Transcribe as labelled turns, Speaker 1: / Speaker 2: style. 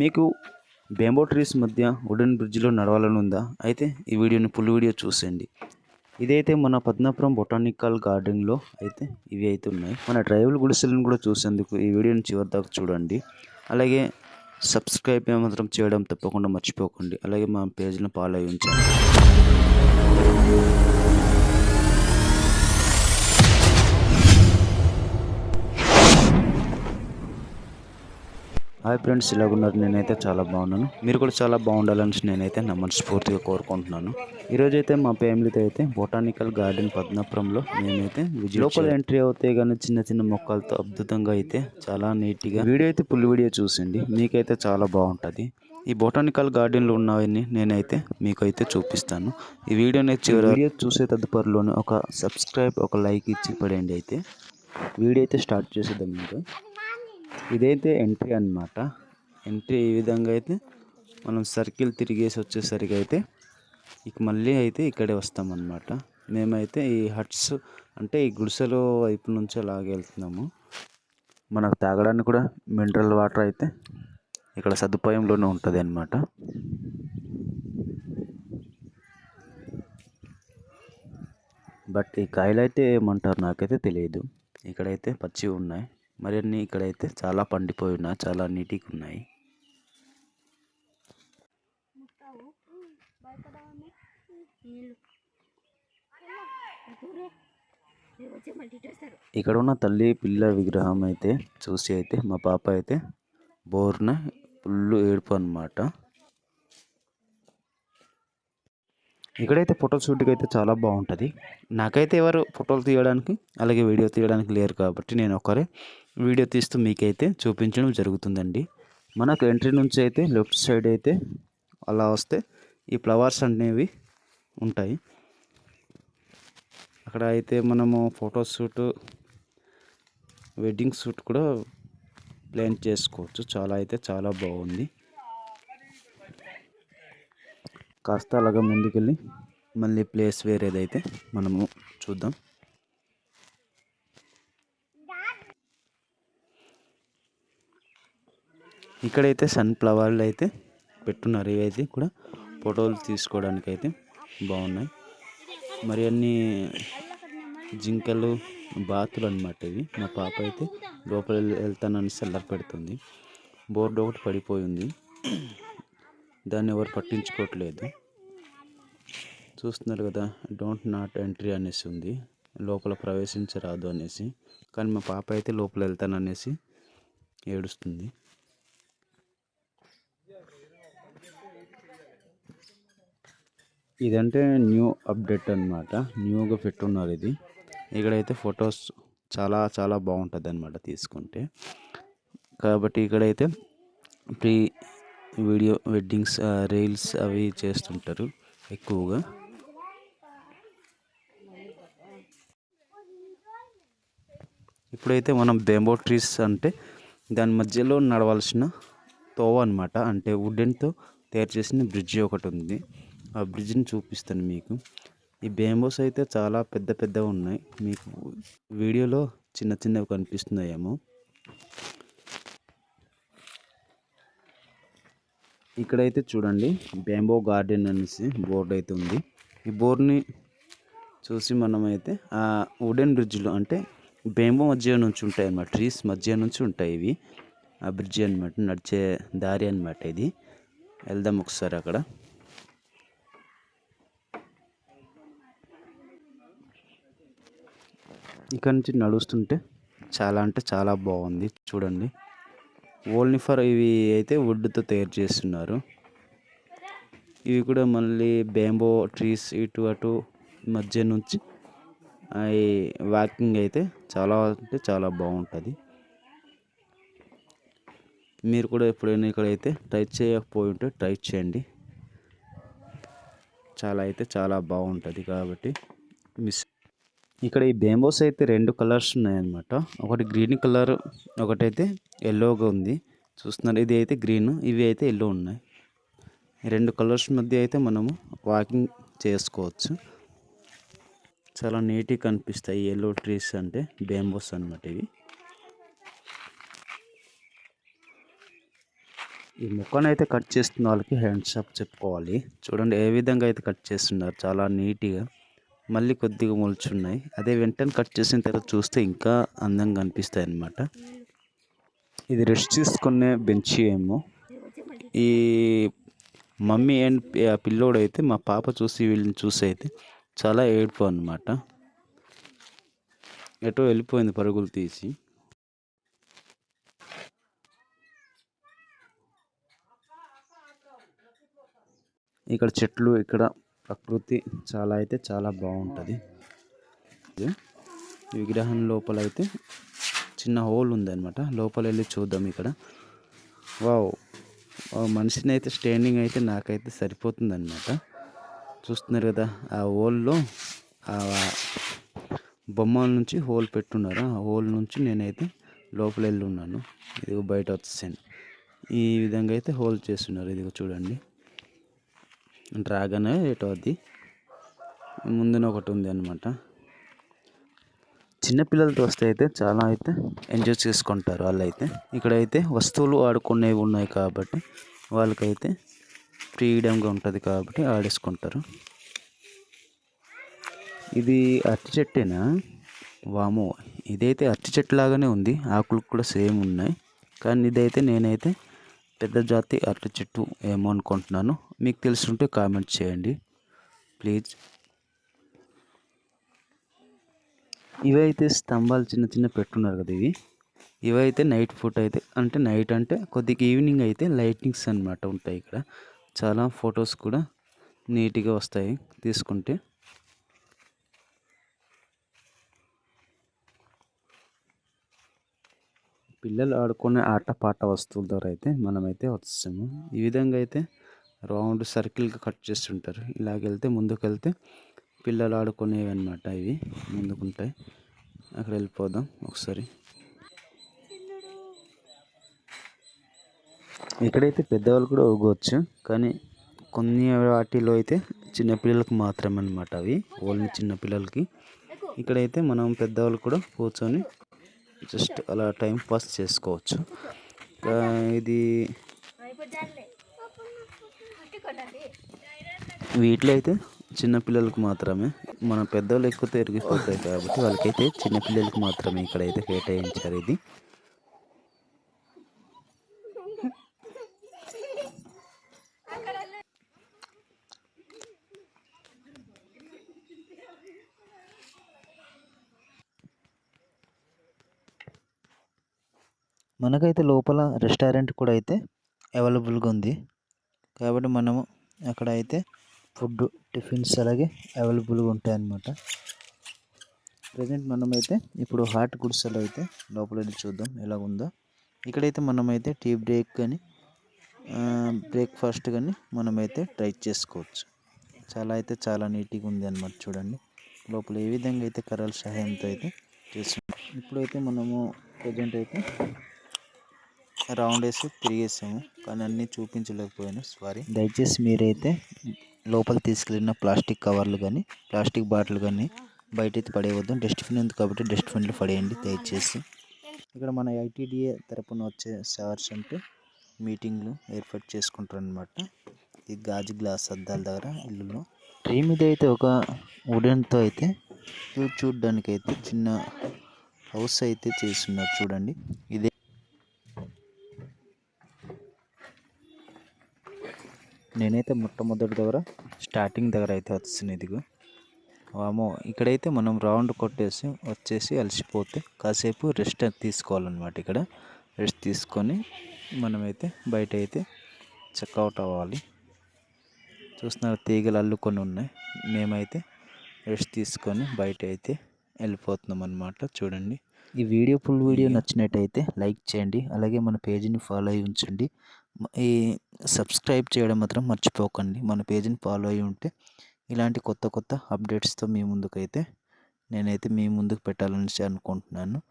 Speaker 1: మీకు bamboo trees మధ్య wooden బ్రిడ్జ్లో నడవాలని ఉందా? అయితే ఈ వీడియోని ఫుల్ వీడియో చూసేయండి. ఇదైతే మన పద్మపురం బొటానికల్ గార్డెన్లో అయితే ఇవి అయితే ఉన్నాయి. మన ట్రైబల్ గుడిసెలను కూడా చూసేందుకు ఈ వీడియోని చివరి దాకా చూడండి. అలాగే సబ్స్క్రైబ్ మాత్రం చేయడం తప్పకుండా మర్చిపోకండి. అలాగే మా పేజ్ని ఫాలో అయి ఉంచండి హాయ్ ఫ్రెండ్స్ ఇలాగున్నారు. నేనైతే చాలా బాగున్నాను. మీరు కూడా చాలా బాగుండాలని నేనైతే నా మనస్ఫూర్తిగా కోరుకుంటున్నాను. ఈరోజైతే మా ఫ్యామిలీతో అయితే బొటానికల్ గార్డెన్ పద్మపురంలో నేనైతే లోపల ఎంట్రీ అవుతే కానీ చిన్న చిన్న మొక్కలతో అద్భుతంగా అయితే చాలా నీట్గా వీడియో అయితే ఫుల్ వీడియో చూసిండి మీకైతే చాలా బాగుంటుంది. ఈ బొటానికల్ గార్డెన్లో ఉన్నవన్నీ నేనైతే మీకైతే చూపిస్తాను. ఈ వీడియోని చివరి వీడియో చూసే తదుపరిలోనే ఒక సబ్స్క్రైబ్ ఒక లైక్ ఇచ్చి పడేయండి అయితే. వీడియో అయితే స్టార్ట్ చేసేద్దాం ఇంకా. ఇదైతే ఎంట్రీ అన్నమాట. ఎంట్రీ ఈ విధంగా అయితే మనం సర్కిల్ తిరిగేసి వచ్చేసరికి అయితే ఇక మళ్ళీ అయితే ఇక్కడే వస్తామన్నమాట. మేమైతే ఈ హట్స్ అంటే ఈ గుడిసెలో వైపు నుంచే లాగెళ్తున్నాము వెళ్తున్నాము. మనకు తాగడానికి కూడా మినరల్ వాటర్ అయితే ఇక్కడ సదుపాయంలోనే ఉంటుంది అన్నమాట. బట్ ఈ కాయలు అయితే ఏమంటారు నాకైతే తెలియదు. ఇక్కడైతే పచ్చి ఉన్నాయి. మరిన్ని ఇక్కడైతే చాలా పండిపోయి ఉన్నాయి చాలా నీట్గా ఉన్నాయి ఇక్కడ ఉన్న తల్లి పిల్ల విగ్రహం అయితే చూసి అయితే మా పాప అయితే బోర్న ఫుల్ ఏడుపు అనమాట ఇక్కడైతే ఫోటో షూట్కి అయితే చాలా బాగుంటుంది. నాకైతే ఎవరు ఫోటోలు తీయడానికి అలాగే వీడియో తీయడానికి లేరు కాబట్టి నేను ఒకరే. వీడియో తీస్తూ మీకైతే చూపించడం జరుగుతుందండి. మనకు ఎంట్రీ నుంచి అయితే లెఫ్ట్ సైడ్ అయితే అలా వస్తే ఈ ఫ్లవర్స్ అనేవి ఉంటాయి. అక్కడ అయితే మనము ఫోటో షూట్ వెడ్డింగ్ షూట్ కూడా ప్లాన్ చేసుకోవచ్చు. చాలా అయితే చాలా బాగుంది. కాస్త అలాగా ముందుకెళ్ళి మళ్ళీ ప్లేస్ వేరేదైతే మనము చూద్దాం. ఇక్కడైతే సన్ఫ్లవర్లు అయితే పెట్టున్నారు. ఇవైతే కూడా ఫోటోలు తీసుకోవడానికి అయితే బాగున్నాయి. మరి అన్ని జింకలు బాతులు అనమాట ఇవి. మా పాప అయితే లోపల వెళ్తానని సెల్లర్ పెడుతుంది. బోర్డు ఒకటి పడిపోయింది దాన్ని ఎవరు పట్టించుకోవట్లేదు. చూస్తున్నారు కదా డోంట్ నాట్ ఎంట్రీ అనేసి ఉంది. లోపల ప్రవేశించరాదు అనేసి. కానీ మా పాప అయితే లోపల వెళ్తాననేసి ఏడుస్తుంది. ఇదంటే న్యూ అప్డేట్ అనమాట న్యూగా పెట్టున్నారు ఇది. ఇక్కడైతే ఫొటోస్ చాలా చాలా బాగుంటుంది అనమాట తీసుకుంటే. కాబట్టి ఇక్కడైతే ప్రీ వీడియో వెడ్డింగ్స్ రీల్స్ అవి చేస్తుంటారు ఎక్కువగా. ఇప్పుడైతే మనం బెంబో ట్రీస్ అంటే దాని మధ్యలో నడవాల్సిన తోవ అనమాట అంటే వుడెన్తో తయారు చేసిన బ్రిడ్జి ఒకటి ఉంది. ఆ బ్రిడ్జ్ని చూపిస్తాను మీకు. ఈ బేంబోస్ అయితే చాలా పెద్ద పెద్దగా ఉన్నాయి. మీకు వీడియోలో చిన్న చిన్నవి కనిపిస్తున్నాయేమో. ఇక్కడైతే చూడండి బేంబో గార్డెన్ అనేసి బోర్డు అయితే ఉంది. ఈ బోర్డ్ని చూసి మనమైతే ఆ వుడెన్ బ్రిడ్జ్లో అంటే బేంబో మధ్య నుంచి ఉంటాయి అన్నమాట ట్రీస్ మధ్య నుంచి ఉంటాయి ఇవి. ఆ బ్రిడ్జ్ అనమాట నడిచే దారి అనమాట ఇది. వెళ్దాం ఒకసారి అక్కడ. ఇక్కడ నుంచి నడుస్తుంటే చాలా అంటే చాలా బాగుంది చూడండి. ఓల్నిఫర్ ఫర్ ఇవి అయితే వుడ్తో తయారు చేస్తున్నారు. ఇవి కూడా మళ్ళీ బేంబో ట్రీస్ ఇటు అటు మధ్య నుంచి అవి వాకింగ్ అయితే చాలా అంటే చాలా బాగుంటుంది. మీరు కూడా ఎప్పుడైనా ఇక్కడైతే ట్రై చేయకపోయి ఉంటే ట్రై చేయండి. చాలా అయితే చాలా బాగుంటుంది కాబట్టి మిస్ ఇక్కడ ఈ బేంబోస్ అయితే రెండు కలర్స్ ఉన్నాయన్నమాట. ఒకటి గ్రీన్ కలర్ ఒకటైతే ఎల్లోగా ఉంది. చూస్తున్నారు ఇది అయితే గ్రీన్ ఇవి అయితే ఎల్లో ఉన్నాయి. రెండు కలర్స్ మధ్య అయితే మనము వాకింగ్ చేసుకోవచ్చు. చాలా నీట్గా కనిపిస్తాయి ఎల్లో ట్రీస్ అంటే బేంబోస్ అనమాట ఇవి. ఈ మొక్కను అయితే కట్ చేస్తున్న వాళ్ళకి హ్యాండ్స్ అప్ చెప్పుకోవాలి. చూడండి ఏ విధంగా అయితే కట్ చేస్తున్నారు చాలా నీట్గా. మళ్ళీ కొద్దిగా మొలుచున్నాయి. అదే వెంటనే కట్ చేసిన తర్వాత చూస్తే ఇంకా అందంగా అనిపిస్తాయి అన్నమాట ఇది రెస్ట్ తీసుకునే బెంచ్ ఏమో. ఈ మమ్మీ అండ్ పిల్లోడు అయితే మా పాప చూసి వీళ్ళని చూసి అయితే చాలా ఏడుపు అనమాట ఎటో వెళ్ళిపోయింది పరుగులు తీసి. ఇక్కడ చెట్లు ఇక్కడ ప్రకృతి చాలా అయితే చాలా బాగుంటుంది. విగ్రహం లోపల అయితే చిన్న హోల్ ఉందన్నమాట. లోపల వెళ్ళి చూద్దాం ఇక్కడ. వావ్. మనిషిని అయితే స్టాండింగ్ అయితే నాకైతే సరిపోతుంది అనమాట చూస్తున్నారు కదా ఆ హోల్లో ఆ బొమ్మల నుంచి హోల్ పెట్టున్నారు. ఆ హోల్ నుంచి నేనైతే లోపల వెళ్ళి ఉన్నాను. ఇదిగో బయట వచ్చేసాను ఈ విధంగా అయితే హోల్ చేస్తున్నారు. ఇదిగో చూడండి. డ్రాగన్ ఏటో అది. ముందున ఒకటి ఉంది అనమాట చిన్నపిల్లలతో వస్తే అయితే చాలా అయితే ఎంజాయ్ చేసుకుంటారు వాళ్ళైతే. ఇక్కడైతే వస్తువులు ఆడుకునేవి ఉన్నాయి కాబట్టి వాళ్ళకైతే ఫ్రీడమ్గా ఉంటుంది కాబట్టి ఆడేసుకుంటారు. ఇది అరటి చెట్టేనా? వామో ఇదైతే అరటి చెట్టు లాగానే ఉంది. ఆకులు కూడా సేమ్ ఉన్నాయి. కానీ ఇదైతే నేనైతే పెద్ద జాతి అరటి చెట్టు ఏమో అనుకుంటున్నాను మీకు తెలుసుంటే కామెంట్ చేయండి. ప్లీజ్. ఇవైతే స్తంభాలు చిన్న చిన్న పెట్టున్నారు కదా ఇవి. ఇవైతే నైట్ ఫుట్ అయితే అంటే నైట్ అంటే కొద్దిగా ఈవినింగ్ అయితే లైటింగ్స్ అనమాట ఉంటాయి ఇక్కడ. చాలా ఫొటోస్ కూడా నీట్గా వస్తాయి తీసుకుంటే. పిల్లలు ఆడుకునే ఆట పాట వస్తువుల ద్వారా అయితే మనమైతే వచ్చాము ఈ విధంగా అయితే రౌండ్ సర్కిల్గా కట్ చేస్తుంటారు. ఇలాగెళ్తే ముందుకెళ్తే పిల్లలు ఆడుకునేవి అనమాట ఇవి. ముందుకుంటాయి. అక్కడ వెళ్ళిపోదాం ఒకసారి. ఇక్కడైతే పెద్దవాళ్ళు కూడా ఊగవచ్చు కానీ కొన్ని వాటిలో అయితే చిన్నపిల్లలకు మాత్రమే అనమాట అవి. ఓన్లీ చిన్నపిల్లలకి ఇక్కడైతే మనం పెద్దవాళ్ళు కూడా కూర్చొని జస్ట్ అలా టైం పాస్ చేసుకోవచ్చు. ఇది వీటిలో అయితే చిన్నపిల్లలకు మాత్రమే మన పెద్దవాళ్ళు ఎక్కువ తిరిగిపోతాయి కాబట్టి వాళ్ళకైతే చిన్నపిల్లలకి మాత్రమే ఇక్కడైతే కేటాయించారు ఇది. మనకైతే లోపల రెస్టారెంట్ కూడా అయితే అవైలబుల్గా ఉంది. కాబట్టి మనము అక్కడ అయితే ఫుడ్ టిఫిన్స్ అలాగే అవైలబుల్గా ఉంటాయి అన్నమాట ప్రజెంట్ మనమైతే ఇప్పుడు హాట్ గుడిసెలో అయితే లోపల వెళ్ళి చూద్దాం ఎలా ఉందో ఇక్కడైతే మనమైతే టీ బ్రేక్ కానీ బ్రేక్ఫాస్ట్ కానీ మనమైతే ట్రై చేసుకోవచ్చు. చాలా అయితే చాలా నీట్గా ఉంది అనమాట చూడండి. లోపల ఏ విధంగా అయితే కర్రల సహాయంతో అయితే చేస్తున్నాం. ఇప్పుడైతే మనము ప్రజెంట్ అయితే రౌండ్ వేసి తిరిగేసాము. కానీ అన్నీ చూపించలేకపోయాను. సారీ దయచేసి మీరైతే లోపల తీసుకెళ్ళిన ప్లాస్టిక్ కవర్లు కానీ ప్లాస్టిక్ బాటిల్ కానీ బయట అయితే పడేయవద్దు డస్ట్బిన్ ఉంది కాబట్టి డస్ట్బిన్లో పడేయండి దయచేసి. ఇక్కడ మన ఐటీడీఏ తరపున వచ్చే సార్స్ అంటే మీటింగ్లు ఏర్పాటు చేసుకుంటారు అనమాట ఈ గాజు గ్లాస్ అద్దాల దగ్గర ఇల్లులో. ట్రీ మీద అయితే ఒక వుడెన్తో అయితే చూడడానికి అయితే చిన్న హౌస్ అయితే చేస్తున్నారు చూడండి. ఇదే నేనైతే మొట్టమొదటి దగ్గర స్టార్టింగ్ దగ్గర అయితే వచ్చింది ఇదిగో. వామో ఇక్కడైతే మనం రౌండ్ కొట్టేసి వచ్చేసి అలసిపోతే కాసేపు రెస్ట్ తీసుకోవాలన్నమాట ఇక్కడ. రెస్ట్ తీసుకొని మనమైతే బయట అయితే చెక్అవుట్ అవ్వాలి. చూస్తున్నారు తీగలు అల్లుకొని ఉన్నాయి. మేమైతే రెస్ట్ తీసుకొని బయట అయితే వెళ్ళిపోతున్నాం అనమాట చూడండి. ఈ వీడియో ఫుల్ వీడియో నచ్చినట్టయితే లైక్ చేయండి అలాగే మన పేజీని ఫాలో అయి ఉంచండి. ఈ సబ్స్క్రైబ్ చేయడం మాత్రం మర్చిపోకండి. మన పేజీని ఫాలో అయి ఉంటే ఇలాంటి కొత్త కొత్త అప్డేట్స్తో మీ ముందుకైతే నేనైతే మీ ముందుకు పెట్టాలని అనుకుంటున్నాను.